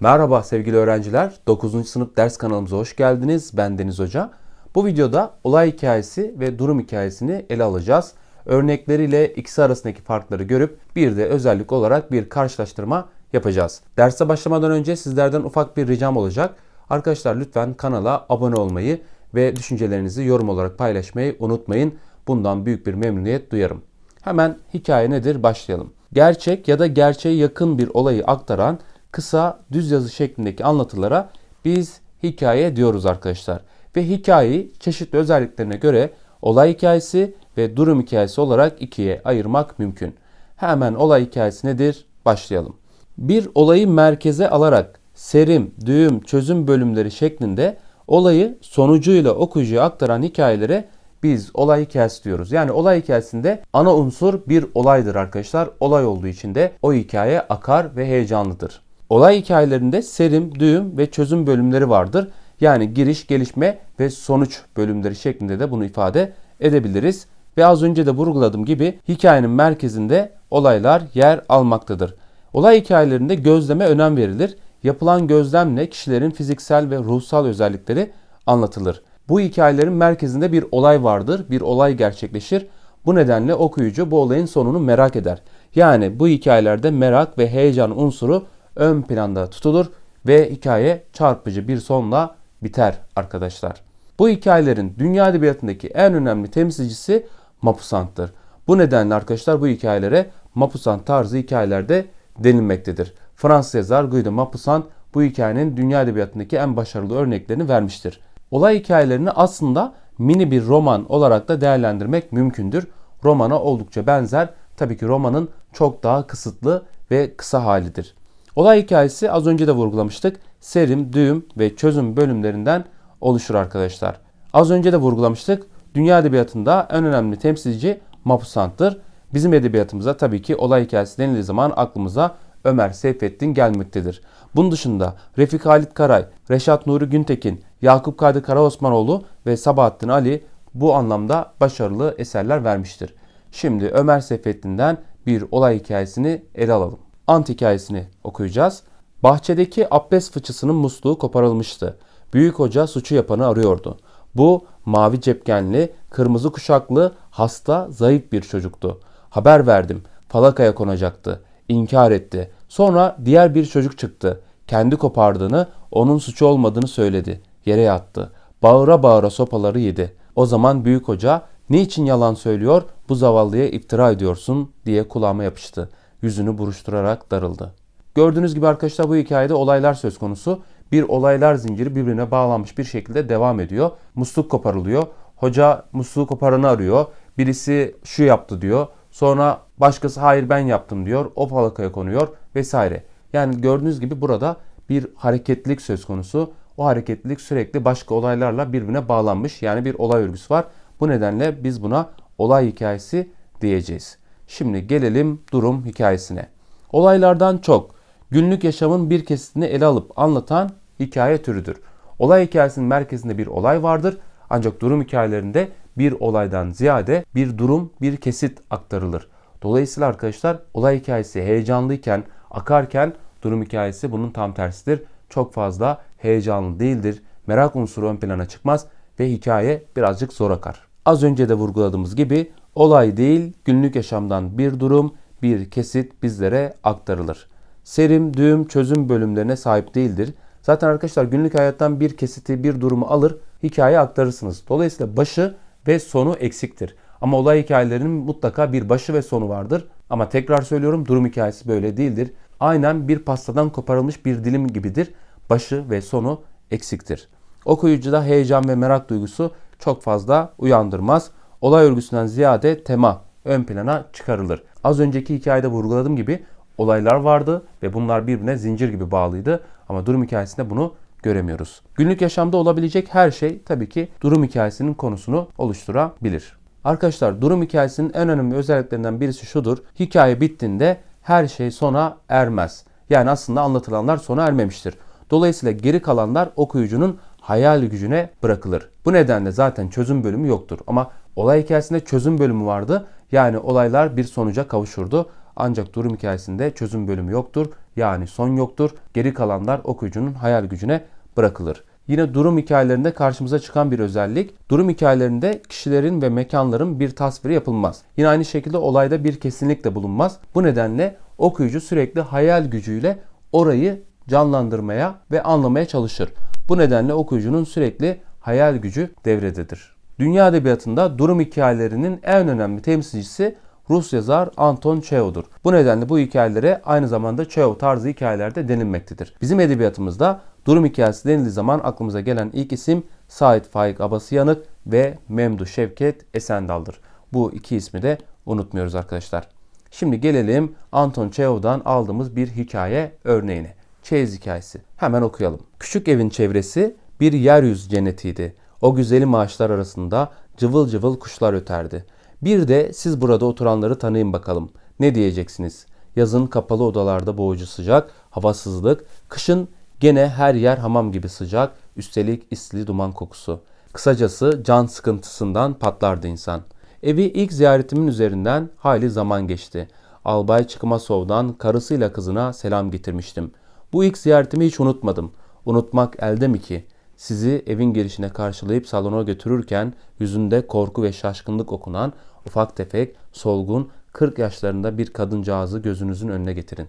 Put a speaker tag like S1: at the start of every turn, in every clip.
S1: Merhaba sevgili öğrenciler. 9. sınıf ders kanalımıza hoş geldiniz. Ben Deniz Hoca. Bu videoda olay hikayesi ve durum hikayesini ele alacağız. Örnekleriyle ikisi arasındaki farkları görüp bir de özellik olarak bir karşılaştırma yapacağız. Derse başlamadan önce sizlerden ufak bir ricam olacak. Arkadaşlar lütfen kanala abone olmayı ve düşüncelerinizi yorum olarak paylaşmayı unutmayın. Bundan büyük bir memnuniyet duyarım. Hemen hikaye nedir başlayalım. Gerçek ya da gerçeğe yakın bir olayı aktaran kısa düz yazı şeklindeki anlatılara biz hikaye diyoruz arkadaşlar. Ve hikayeyi çeşitli özelliklerine göre olay hikayesi ve durum hikayesi olarak ikiye ayırmak mümkün. Hemen olay hikayesi nedir? Başlayalım. Bir olayı merkeze alarak serim, düğüm, çözüm bölümleri şeklinde olayı sonucuyla okuyucuya aktaran hikayelere biz olay hikayesi diyoruz. Yani olay hikayesinde ana unsur bir olaydır arkadaşlar. Olay olduğu için de o hikaye akar ve heyecanlıdır. Olay hikayelerinde serim, düğüm ve çözüm bölümleri vardır. Yani giriş, gelişme ve sonuç bölümleri şeklinde de bunu ifade edebiliriz. Ve az önce de vurguladığım gibi hikayenin merkezinde olaylar yer almaktadır. Olay hikayelerinde gözleme önem verilir. Yapılan gözlemle kişilerin fiziksel ve ruhsal özellikleri anlatılır. Bu hikayelerin merkezinde bir olay vardır, bir olay gerçekleşir. Bu nedenle okuyucu bu olayın sonunu merak eder. Yani bu hikayelerde merak ve heyecan unsuru ön planda tutulur ve hikaye çarpıcı bir sonla biter arkadaşlar. Bu hikayelerin dünya edebiyatındaki en önemli temsilcisi Mapusant'tır. Bu nedenle arkadaşlar bu hikayelere Mapusant tarzı hikayelerde denilmektedir. Fransız yazar Guy de Maupassant bu hikayenin dünya edebiyatındaki en başarılı örneklerini vermiştir. Olay hikayelerini aslında mini bir roman olarak da değerlendirmek mümkündür. Romana oldukça benzer. Tabii ki romanın çok daha kısıtlı ve kısa halidir. Olay hikayesi az önce de vurgulamıştık. Serim, düğüm ve çözüm bölümlerinden oluşur arkadaşlar. Az önce de vurgulamıştık. Dünya edebiyatında en önemli temsilci Maupassant'tır. Bizim edebiyatımıza tabii ki olay hikayesi denildiği zaman aklımıza Ömer Seyfettin gelmektedir. Bunun dışında Refik Halit Karay, Reşat Nuri Güntekin, Yakup Kadri Karaosmanoğlu ve Sabahattin Ali bu anlamda başarılı eserler vermiştir. Şimdi Ömer Seyfettin'den bir olay hikayesini ele alalım. Ant hikayesini okuyacağız. Bahçedeki abdest fıçısının musluğu koparılmıştı. Büyük hoca suçu yapanı arıyordu. Bu mavi cepkenli, kırmızı kuşaklı, hasta, zayıf bir çocuktu. Haber verdim. Falakaya konacaktı. İnkar etti. Sonra diğer bir çocuk çıktı. Kendi kopardığını, onun suçu olmadığını söyledi. Yere yattı. Bağıra bağıra sopaları yedi. O zaman büyük hoca niçin yalan söylüyor, bu zavallıya iftira ediyorsun diye kulağıma yapıştı. Yüzünü buruşturarak darıldı. Gördüğünüz gibi arkadaşlar bu hikayede olaylar söz konusu. Bir olaylar zinciri birbirine bağlanmış bir şekilde devam ediyor. Musluk koparılıyor. Hoca musluğu koparanı arıyor. Birisi şu yaptı diyor. Sonra başkası hayır ben yaptım diyor. O falakaya konuyor vesaire. Yani gördüğünüz gibi burada bir hareketlilik söz konusu. O hareketlilik sürekli başka olaylarla birbirine bağlanmış. Yani bir olay örgüsü var. Bu nedenle biz buna olay hikayesi diyeceğiz. Şimdi gelelim durum hikayesine. Olaylardan çok günlük yaşamın bir kesitini ele alıp anlatan hikaye türüdür. Olay hikayesinin merkezinde bir olay vardır. Ancak durum hikayelerinde bir olaydan ziyade bir durum, bir kesit aktarılır. Dolayısıyla arkadaşlar olay hikayesi heyecanlıyken, akarken durum hikayesi bunun tam tersidir. Çok fazla heyecanlı değildir. Merak unsuru ön plana çıkmaz ve hikaye birazcık zor akar. Az önce de vurguladığımız gibi olay değil günlük yaşamdan bir durum, bir kesit bizlere aktarılır. Serim, düğüm, çözüm bölümlerine sahip değildir. Zaten arkadaşlar günlük hayattan bir kesiti, bir durumu alır, hikaye aktarırsınız. Dolayısıyla başı ve sonu eksiktir. Ama olay hikayelerinin mutlaka bir başı ve sonu vardır. Ama tekrar söylüyorum durum hikayesi böyle değildir. Aynen bir pastadan koparılmış bir dilim gibidir. Başı ve sonu eksiktir. Okuyucuda heyecan ve merak duygusu çok fazla uyandırmaz. Olay örgüsünden ziyade tema ön plana çıkarılır. Az önceki hikayede vurguladığım gibi olaylar vardı ve bunlar birbirine zincir gibi bağlıydı. Ama durum hikayesinde bunu göremiyoruz. Günlük yaşamda olabilecek her şey tabii ki durum hikayesinin konusunu oluşturabilir. Arkadaşlar durum hikayesinin en önemli özelliklerinden birisi şudur. Hikaye bittiğinde her şey sona ermez. Yani aslında anlatılanlar sona ermemiştir. Dolayısıyla geri kalanlar okuyucunun hayal gücüne bırakılır. Bu nedenle zaten çözüm bölümü yoktur. Ama olay hikayesinde çözüm bölümü vardı. Yani olaylar bir sonuca kavuşurdu. Ancak durum hikayesinde çözüm bölümü yoktur. Yani son yoktur. Geri kalanlar okuyucunun hayal gücüne bırakılır. Yine durum hikayelerinde karşımıza çıkan bir özellik. Durum hikayelerinde kişilerin ve mekanların bir tasviri yapılmaz. Yine aynı şekilde olayda bir kesinlik de bulunmaz. Bu nedenle okuyucu sürekli hayal gücüyle orayı canlandırmaya ve anlamaya çalışır. Bu nedenle okuyucunun sürekli hayal gücü devrededir. Dünya edebiyatında durum hikayelerinin en önemli temsilcisi Rus yazar Anton Çehov'dur. Bu nedenle bu hikayelere aynı zamanda Çehov tarzı hikayeler de denilmektedir. Bizim edebiyatımızda durum hikayesi denildiği zaman aklımıza gelen ilk isim Said Faik Abasıyanık ve Memdu Şevket Esendal'dır. Bu iki ismi de unutmuyoruz arkadaşlar. Şimdi gelelim Anton Çehov'dan aldığımız bir hikaye örneğine. Çeyiz hikayesi. Hemen okuyalım. Küçük evin çevresi bir yeryüzü cennetiydi. O güzelim ağaçlar arasında cıvıl cıvıl kuşlar öterdi. Bir de siz burada oturanları tanıyın bakalım. Ne diyeceksiniz? Yazın kapalı odalarda boğucu sıcak, havasızlık, kışın gene her yer hamam gibi sıcak, üstelik isli duman kokusu. Kısacası can sıkıntısından patlardı insan. Evi ilk ziyaretimin üzerinden hayli zaman geçti. Albay Çıkmasov'dan karısıyla kızına selam getirmiştim. Bu ilk ziyaretimi hiç unutmadım. Unutmak elde mi ki? Sizi evin girişine karşılayıp salona götürürken yüzünde korku ve şaşkınlık okunan ufak tefek, solgun, 40 yaşlarında bir kadıncağızı gözünüzün önüne getirin.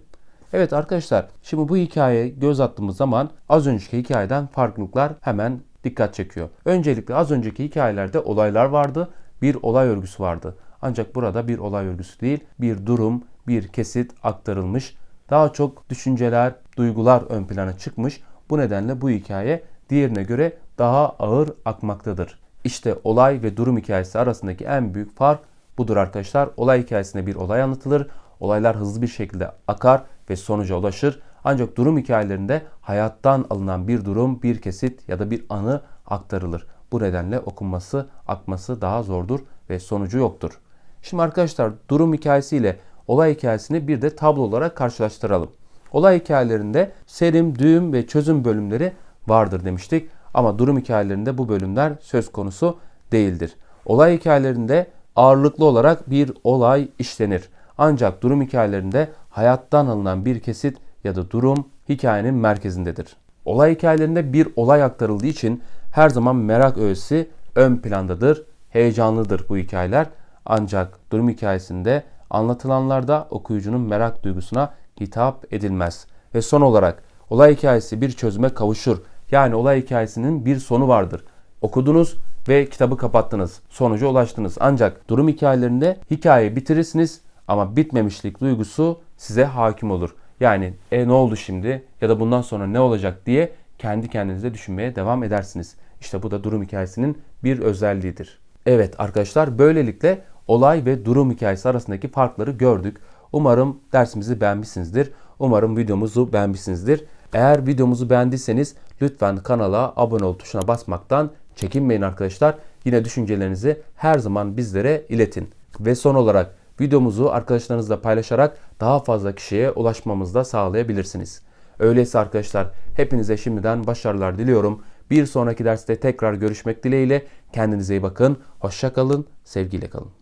S1: Evet arkadaşlar şimdi bu hikayeye göz attığımız zaman az önceki hikayeden farklılıklar hemen dikkat çekiyor. Öncelikle az önceki hikayelerde olaylar vardı, bir olay örgüsü vardı. Ancak burada bir olay örgüsü değil, bir durum, bir kesit aktarılmış. Daha çok düşünceler, duygular ön plana çıkmış. Bu nedenle bu hikaye diğerine göre daha ağır akmaktadır. İşte olay ve durum hikayesi arasındaki en büyük fark budur arkadaşlar. Olay hikayesinde bir olay anlatılır. Olaylar hızlı bir şekilde akar ve sonuca ulaşır. Ancak durum hikayelerinde hayattan alınan bir durum, bir kesit ya da bir anı aktarılır. Bu nedenle okunması, akması daha zordur ve sonucu yoktur. Şimdi arkadaşlar durum hikayesiyle olay hikayesini bir de tablo olarak karşılaştıralım. Olay hikayelerinde serim, düğüm ve çözüm bölümleri vardır demiştik. Ama durum hikayelerinde bu bölümler söz konusu değildir. Olay hikayelerinde ağırlıklı olarak bir olay işlenir. Ancak durum hikayelerinde hayattan alınan bir kesit ya da durum hikayenin merkezindedir. Olay hikayelerinde bir olay aktarıldığı için her zaman merak öğesi ön plandadır, heyecanlıdır bu hikayeler. Ancak durum hikayesinde anlatılanlarda okuyucunun merak duygusuna hitap edilmez. Ve son olarak olay hikayesi bir çözüme kavuşur. Yani olay hikayesinin bir sonu vardır. Okudunuz ve kitabı kapattınız. Sonuca ulaştınız. Ancak durum hikayelerinde hikayeyi bitirirsiniz ama bitmemişlik duygusu size hakim olur. Yani e ne oldu şimdi ya da bundan sonra ne olacak diye kendi kendinize düşünmeye devam edersiniz. İşte bu da durum hikayesinin bir özelliğidir. Evet arkadaşlar böylelikle olay ve durum hikayesi arasındaki farkları gördük. Umarım dersimizi beğenmişsinizdir. Umarım videomuzu beğenmişsinizdir. Eğer videomuzu beğendiyseniz lütfen kanala abone ol tuşuna basmaktan çekinmeyin arkadaşlar. Yine düşüncelerinizi her zaman bizlere iletin. Ve son olarak videomuzu arkadaşlarınızla paylaşarak daha fazla kişiye ulaşmamızda sağlayabilirsiniz. Öyleyse arkadaşlar hepinize şimdiden başarılar diliyorum. Bir sonraki derste tekrar görüşmek dileğiyle kendinize iyi bakın. Hoşça kalın, sevgiyle kalın.